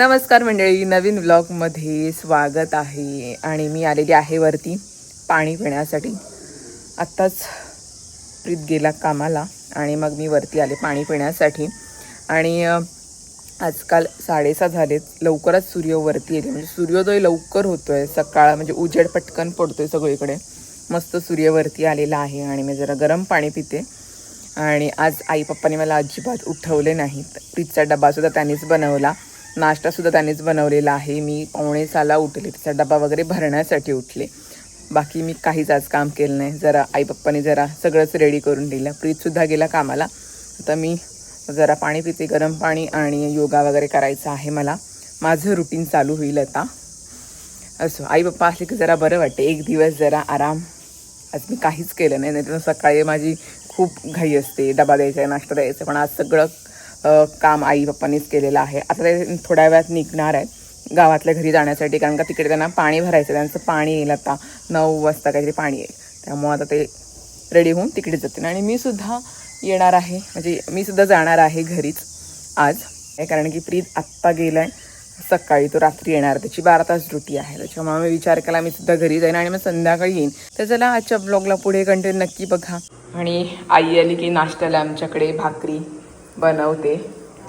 नमस्कार मंडळी नवीन व्लॉगमध्ये स्वागत आहे. आणि मी आलेली आहे वरती पाणी पिण्यासाठी. आत्ताच प्रीत गेला कामाला आणि मग मी वरती आले पाणी पिण्यासाठी. आणि आजकाल साडेसहा झालेत. लवकरच सूर्य वरती येते म्हणजे सूर्योदय लवकर होतो आहे सकाळ म्हणजे उजेड पटकन पडतो आहे सगळीकडे. मस्त सूर्य वरती आलेला आहे आणि मी जरा गरम पाणी पिते. आणि आज आई पप्पाने मला अजिबात उठवले नाहीत. प्रीतचा डबासुद्धा त्यांनीच बनवला. नाश्तासुद्धा त्यांनीच बनवलेला आहे. मी पावणे साला उठले तिचा डबा वगैरे भरण्यासाठी उठले. बाकी मी काहीच आज काम केलं नाही. जरा आई पप्पाने जरा सगळंच रेडी करून दिलं. प्रीतसुद्धा गेला कामाला. आता मी जरा पाणी पिते गरम पाणी आणि योगा वगैरे करायचं आहे मला. माझं रुटीन चालू होईल आता. असो. आई पप्पा असले की जरा बरं वाटते. एक दिवस जरा आराम. आज मी काहीच केलं नाही. नाही तर सकाळी माझी खूप घाई असते. डबा द्यायचा आहे नाश्ता द्यायचा आहे. पण आज सगळं काम आई पप्पांनीच केलेलं आहे. आता ते थोड्या वेळात निघणार आहेत. गावातल्या घरी जाण्यासाठी कारण का तिकडे त्यांना पाणी भरायचं त्यांचं पाणी येईल आता. नऊ वाजता काहीतरी पाणी येईल. त्यामुळं आता ते रेडी होऊन तिकडे जातील. आणि मी सुद्धा येणार आहे. म्हणजे मी सुद्धा जाणार आहे घरीच आज. कारण की प्रीत आत्ता गेलाय. सकाळी तो रात्री येणार. त्याची बारा तास ड्युटी आहे. त्याच्यामुळे मी विचार केला मी सुद्धा घरी जाईन आणि मग संध्याकाळी येईन. तर चला आजच्या ब्लॉगला पुढे कंटेंट नक्की बघा. आणि आई आली की नाश्त्याला आमच्याकडे भाकरी. बनवते.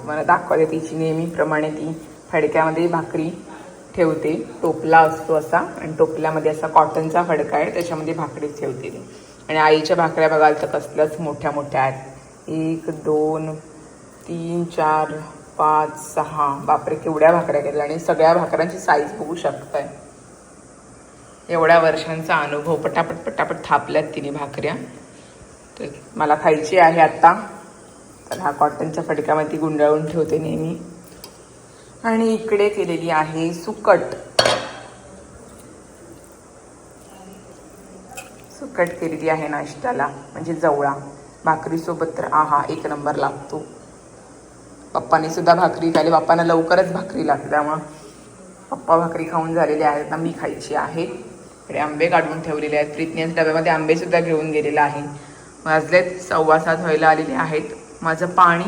मला दाखवते तिची नेहमीप्रमाणे ती फडक्यामध्ये भाकरी ठेवते. टोपला असतो असा आणि टोपल्यामध्ये असा कॉटनचा फडका आहे त्याच्यामध्ये भाकरी ठेवते ती आणि आईच्या भाकऱ्या बघाल तर कसल्याच मोठ्या मोठ्या आहेत. एक दोन तीन चार पाच सहा. बापरे केवढ्या भाकऱ्या केल्या आणि सगळ्या भाकऱ्यांची साईज बघू शकताय. एवढ्या वर्षांचा अनुभव पटापट पटापट थापल्यात तिने भाकऱ्या. तर मला खायची आहे आत्ता तर हा कॉटनच्या फटक्यामध्ये ती गुंडाळून ठेवते नेहमी. आणि इकडे केलेली आहे सुकट. सुकट केलेली आहे नाश्त्याला म्हणजे जवळा. भाकरीसोबत तर आहा एक नंबर लागतो. पप्पाने सुद्धा भाकरी खाली पप्पांना लवकरच भाकरी लागते त्यामुळं पप्पा भाकरी खाऊन झालेले आहेत ना मी खायची आहे. इकडे आंबे काढून ठेवलेले आहेत प्रीतने डब्यामध्ये आंबे सुद्धा घेऊन गेलेले आहे. वाजलेत सव्वा सात व्हायला आलेले आहेत. माझं पाणी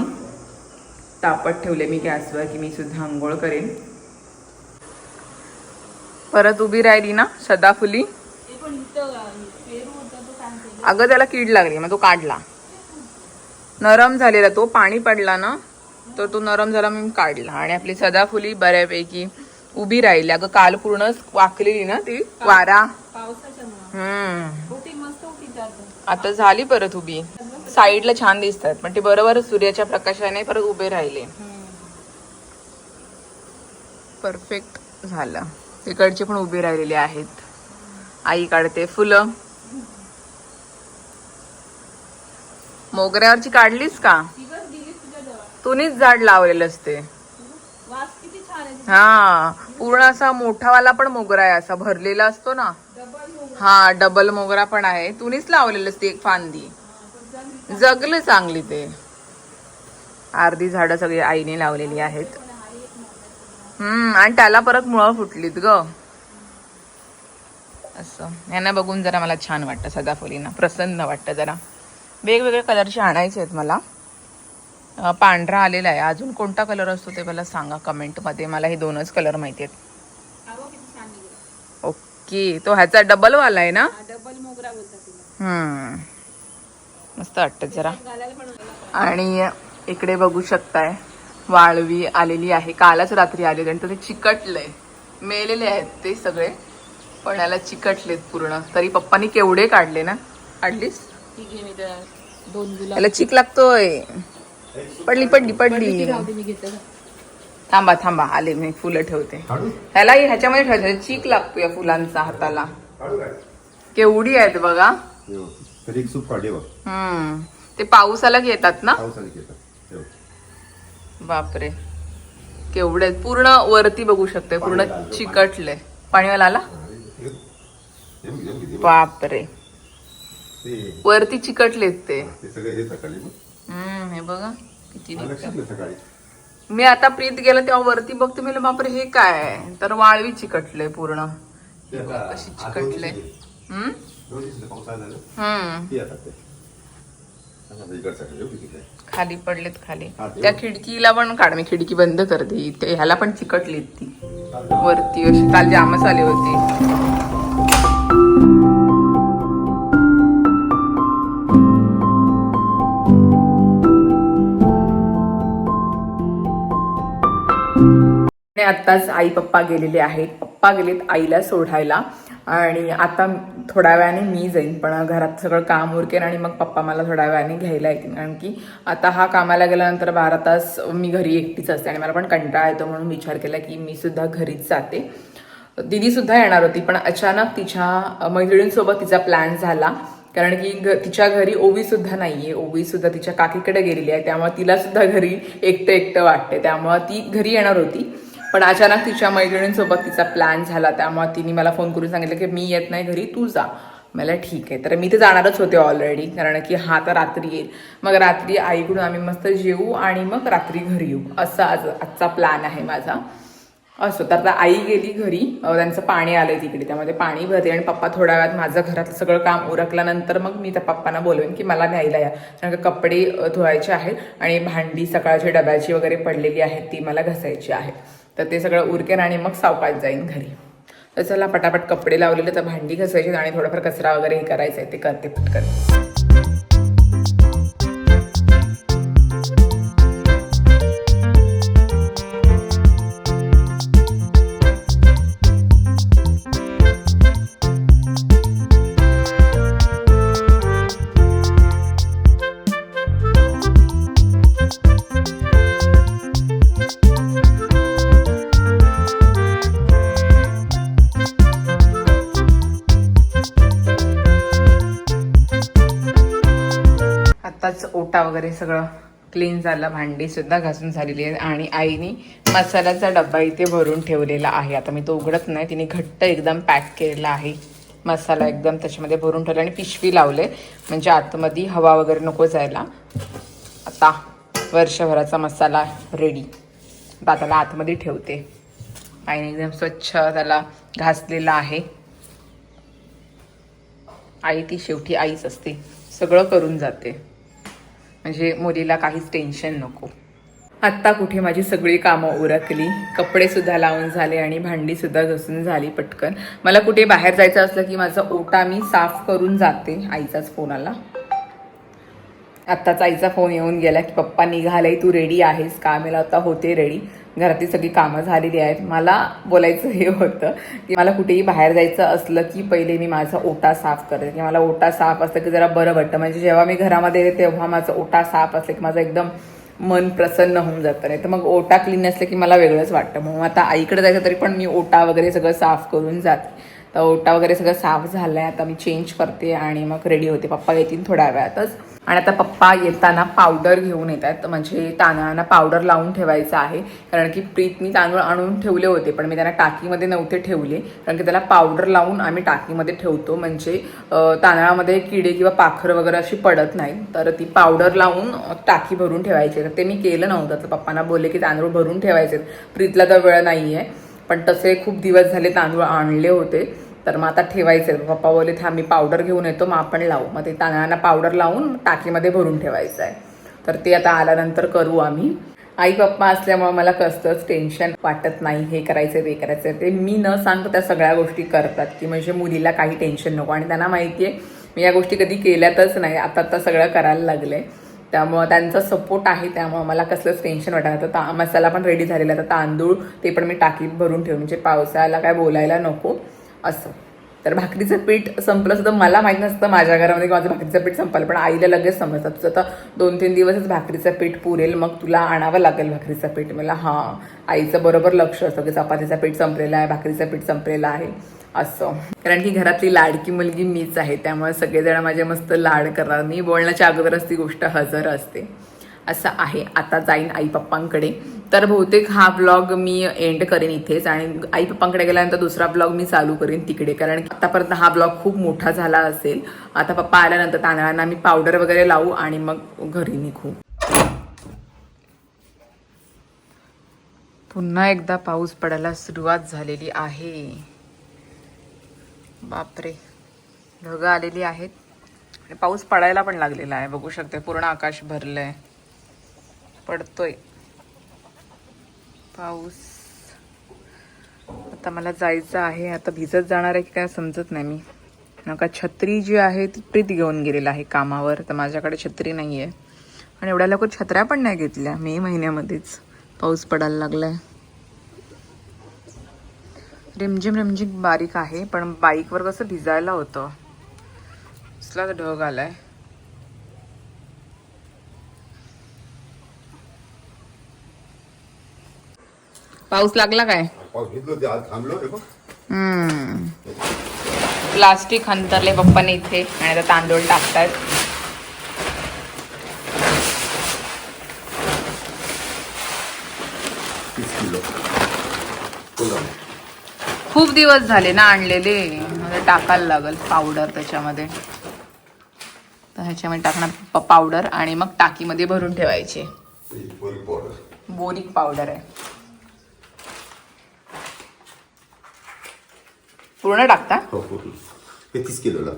तापत ठेवले मी गॅसवर की मी सुद्धा आंघोळ करेन. परत उभी राहिली ना सदाफुली. अगं त्याला कीड लागली मग तो काढला. नरम झालेला तो पाणी पडला ना तर तो नरम झाला मी काढला. आणि आपली सदाफुली बऱ्यापैकी उभी राहिली. अगं काल पूर्ण वाकलेली ना ती वारा. हम्म. आता झाली परत उभी. साईडला छान दिसतात पण ते बरोबर सूर्याच्या प्रकाशाने परत उभे राहिले. परफेक्ट झालं. तिकडचे पण उभे राहिलेले आहेत. आई काढते फुलं. मोगऱ्यावरची काढलीस का? तुनीच झाड लावलेलं असते. हा पूर्ण असा मोठावाला पण मोगरा आहे असा भरलेला असतो ना. हा डबल मोगरा पण आहे. तुनीच लावलेलं असते एक फांदी. जगलं चांगली ते. अर्धी झाडं सगळी आईने लावलेली आहेत. हम्म आणि त्याला परत मुळं फुटलीत ग. असं. यांना बघून जरा मला छान वाटतं सदाफुलीना प्रसन्न वाटतं जरा. वेगवेगळ्या कलरचे आणायचे आहेत मला. पांढरा आलेला आहे. अजून कोणता कलर असतो ते मला सांगा कमेंटमध्ये. मला हे दोनच कलर माहिती आहेत. ओके. तो ह्याचा डबल वाला आहे ना? डबल मोगरा हम्म. मस्त वाटतं जरा. आणि इकडे बघू शकताय वाळवी आलेली आहे. कालच रात्री आलेली आणि ते चिकटलंय. मेलेले आहेत ते सगळे. पण याला चिकटलेत पूर्ण. तरी पप्पानी केवढे काढले ना? काढलीस? याला चिक लागतोय. पडली पडली पडली. थांबा थांबा. आले मी फुलं ठेवते. ह्याला ह्याच्यामध्ये ठेवायचं चीक लागतो या फुलांचा हाताला. केवढी आहेत बघा. तरी एक सूप काढले बघ. हम्म. ते पाऊसाला येतात ना? पावसाने घेतात. बापरे. केवढे आहेत. पूर्ण वरती बघू शकते. पूर्ण चिकटले. पाणीवाला आला हे बघ, हे बघ, हे बघ. बापरे. ते वरती चिकटलेत ते. ते सगळे हे सकाळी मग हम्म हे बघा. किती मला लक्षात नाही सकाळी. मी आता प्रीत गेला तेव्हा वरती बघते. मी म्हणलं, बापरे हे काय? आहे? तर वाळवी चिकटले पूर्ण. ते आता कशी चिकटले. हम्म? ती आता ते. खाली पडलेत खाली. ते त्या. खिडकीला पण काढ मी खिडकी बंद करते इथे. ह्याला पण चिकटलीत ती. वरती अशी काल जामच आले होते. आणि आत्ताच आई पप्पा गेलेले आहेत. पप्पा गेलेत आईला सोडायला. आणि आता थोड्या वेळाने मी जाईन पण घरात सगळं काम उरकेन आणि मग पप्पा मला थोड्या वेळाने घ्यायला येतील. कारण की आता हा कामाला गेल्यानंतर बारा तास मी घरी एकटीच असते आणि मला पण कंटाळा येतो म्हणून विचार केला की मी सुद्धा घरीच जाते. दिदीसुद्धा येणार होती पण अचानक तिच्या मैत्रिणींसोबत तिचा प्लॅन झाला. कारण की घ तिच्या घरी ओवीसुद्धा नाही आहे ओवीसुद्धा तिच्या काकीकडे गेलेली आहे त्यामुळे तिलासुद्धा घरी एकटं एकटं वाटते त्यामुळे ती घरी येणार होती. पण अचानक तिच्या मैत्रिणींसोबत तिचा प्लॅन झाला. त्यामुळे तिने मला फोन करून सांगितलं की मी येत नाही घरी तू जा. मला ठीक आहे. तर मी ते जाणारच होते ऑलरेडी कारण की हा तर रात्री येईल. मग रात्री आईकडून आम्ही मस्त जेवू आणि मग रात्री घरी येऊ. असा आज आजचा प्लॅन आहे माझा. असो. तर आता आई गेली घरी. त्यांचं पाणी आलंय तिकडे. त्यामध्ये पाणी भरते आणि पप्पा थोड्या वेळात माझं घरातलं सगळं काम उरकल्यानंतर मग मी त्या पप्पांना बोलवेन की मला न्यायला या. कारण का कपडे धुवायचे आहेत आणि भांडी सकाळची डब्याची वगैरे पडलेली आहेत ती मला घासायची आहे. तर ते सगळं उरकेन आणि मग सावकाश जाईन घरी. तर चला पटापट कपडे लावलेले तर भांडी घसायची आणि थोडंफार कचरा वगैरे हे करायचं आहे ते करते पटकन. आत्ताच ओटा वगैरे सगळं क्लीन झालं भांडी सुद्धा घासून झालेली आहे आणि आईने मसाल्याचा डब्बा इथे भरून ठेवलेला आहे. आता मी तो उघडत नाही तिने घट्ट एकदम पॅक केलेला आहे. मसाला एकदम त्याच्यामध्ये भरून ठेवला आणि पिशवी लावले. म्हणजे आतमध्ये हवा वगैरे नको जायला. आता वर्षभराचा मसाला रेडी आता त्याला आतमध्ये ठेवते. आईने एकदम स्वच्छ त्याला घासलेला आहे. आई ती शेवटी आईच असते. सगळं करून जाते. म्हणजे मुलीला काहीच टेन्शन नको. आत्ता कुठे माझी सगळी कामं उरकली. कपडेसुद्धा लावून झाले आणि भांडीसुद्धा घसून झाली पटकन. मला कुठे बाहेर जायचं असलं की माझा ओटा मी साफ करून जाते आईचाच फोन आला. आत्ताच आईचा फोन येऊन गेला की पप्पा निघालाय तू रेडी आहेस? का मला आता होते रेडी घरातली सगळी कामं झालेली आहेत. मला बोलायचं हे होतं की मला कुठेही बाहेर जायचं असलं की पहिले मी माझा ओटा साफ करते. की मला ओटा साफ असलं की जरा बरं वाटतं. म्हणजे जेव्हा मी घरामध्ये येते तेव्हा माझा ओटा साफ असलं की माझं एकदम मन प्रसन्न होऊन जातं. नाही तर मग ओटा क्लीन असलं की मला वेगळंच वाटतं. मग आता आईकडे जायचं तरी पण मी ओटा वगैरे सगळं साफ करून जाते. तर ओटा वगैरे सगळं साफ झालं आहे आता मी चेंज करते आणि मग रेडी होते. पप्पा येतील थोड्या वेळातच. आणि आता पप्पा येताना पावडर घेऊन येत आहेत. म्हणजे तांदळांना पावडर लावून ठेवायचं आहे. कारण की प्रीतनी तांदूळ आणून ठेवले होते पण मी त्यांना टाकीमध्ये नव्हते ठेवले. कारण की त्याला पावडर लावून आम्ही टाकीमध्ये ठेवतो. म्हणजे तांदळामध्ये किडे किंवा पाखर वगैरे अशी पडत नाही तर ती पावडर लावून टाकी भरून ठेवायची तर ते मी केलं नव्हतं. तर पप्पांना बोलले की तांदूळ भरून ठेवायचे प्रीतला तर वेळ नाही आहे पण तसे खूप दिवस झाले तांदूळ आणले होते. तर मग आता ठेवायचे. पप्पा बोलले थांब मी पावडर घेऊन येतो मग आपण लावू. मग ते तांदळांना पावडर लावून टाकीमध्ये भरून ठेवायचं आहे तर ते आता आल्यानंतर करू आम्ही. आई पप्पा असल्यामुळे मला कसलंच टेन्शन वाटत नाही. हे करायचं ते करायचं ते मी न सांगतो त्या सगळ्या गोष्टी करतात की म्हणजे मुलीला काही टेन्शन नको. आणि त्यांना माहिती आहे मी या गोष्टी कधी केल्यातच नाही. आता आता सगळं करायला लागले. त्यामुळं त्यांचा सपोर्ट आहे. त्यामुळं मला कसलंच टेन्शन वाटत आता ता मसाला पण रेडी झालेला आहे. आता तांदूळ ते पण मी टाकीत भरून ठेवून म्हणजे पावसाळ्याला काय बोलायला नको. असं. तर भाकरीचं पीठ संपलं सुद्धा मला माहीत नसतं माझ्या घरामध्ये माझं भाकरीचं पीठ संपलं पण आईला लगेच समजतात तुझं आता दोन तीन दिवसच भाकरीचं पीठ पुरेल मग तुला आणावं लागेल भाकरीचं पीठ. मला हां. आईचं बरोबर लक्ष असतं की चपातीचं पीठ संपलेलं आहे भाकरीचं पीठ संपलेलं आहे. असं. कारण की घरातली लाडकी मुलगी मीच आहे त्यामुळे सगळेजण माझे मस्त लाड करणार. मी बोलण्याच्या अगोदरच ती गोष्ट हजर असते. असं आहे. आता जाईन आई पप्पांकडे. तर बहुतेक हा ब्लॉग मी एंड करेन इथेच आणि आई पप्पांकडे गेल्यानंतर दुसरा ब्लॉग मी चालू करेन तिकडे. कारण आतापर्यंत हा ब्लॉग खूप मोठा झाला असेल. आता पप्पा आल्यानंतर तांदळांना मी पावडर वगैरे लावू आणि मग घरी निघू. पुन्हा एकदा पाऊस पडायला सुरुवात झालेली आहे. बापरे. ढगं आलेली आहेत. आणि पाऊस पडायला पण लागलेला आहे. बघू शकते पूर्ण आकाश भरलं आहे पडतोय. पाऊस. आता मला जायचं आहे. आता भिजत जाणार आहे की काय समजत नाही मी. नका छत्री जी आहे ती प्रीत घेऊन गेलेला आहे कामावर. तर माझ्याकडे छत्री नाही आहे आणि एवढ्या लवकर छत्र्या पण नाही घेतल्या मे महिन्यामध्येच. पाऊस पडायला लागला आहे रिमझिम रिमझिम बारीक आहे पण बाईकवर कसं भिजायला होतं. कसला ढग आलाय. पाऊस लागला काय? पाऊस घेतलं ते आज थांबलो बघ हम्म. प्लास्टिक अंतरले पप्पाने इथे आणि आता तांदूळ टाकतायत तीस किलो. बोला खूप दिवस झाले ना आणलेले. टाकायला लागल पावडर त्याच्यामध्ये. तर ह्याच्यामध्ये टाकणार प- पावडर आणि मग टाकीमध्ये भरून ठेवायचे. पावडर बोरिक पावडर आहे. पूर्ण टाकता. हो हो हे. तीस किलोला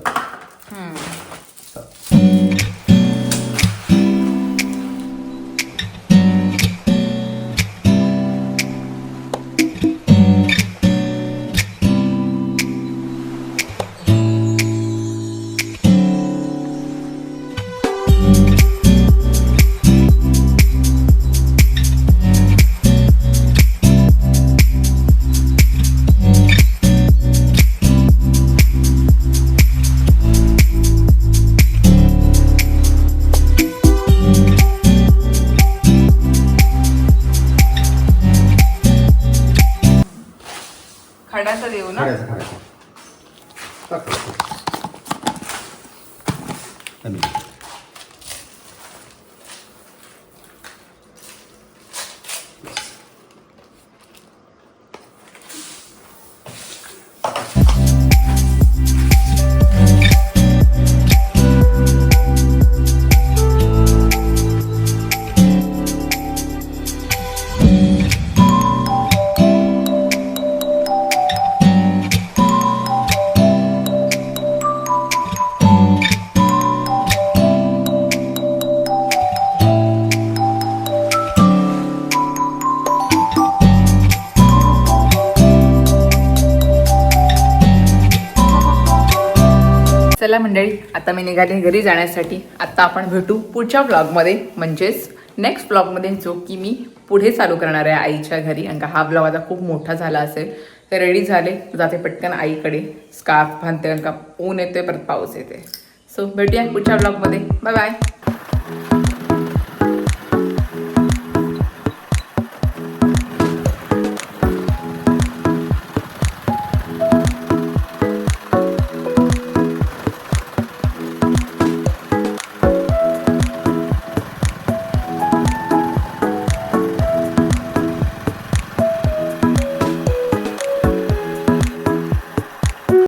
चला मंडळी आता मी निघाले घरी जाण्यासाठी. आता आपण भेटू पुढच्या ब्लॉगमध्ये म्हणजेच नेक्स्ट ब्लॉगमध्ये जो की मी पुढे चालू करणार आहे आईच्या घरी. आणि हा ब्लॉग आता खूप मोठा झाला असेल तर रेडी झाले. जाते पटकन आईकडे. स्कार्फ बांधते कारण का ऊन येते परत पाऊस येते सो भेटूया पुढच्या ब्लॉगमध्ये बाय बाय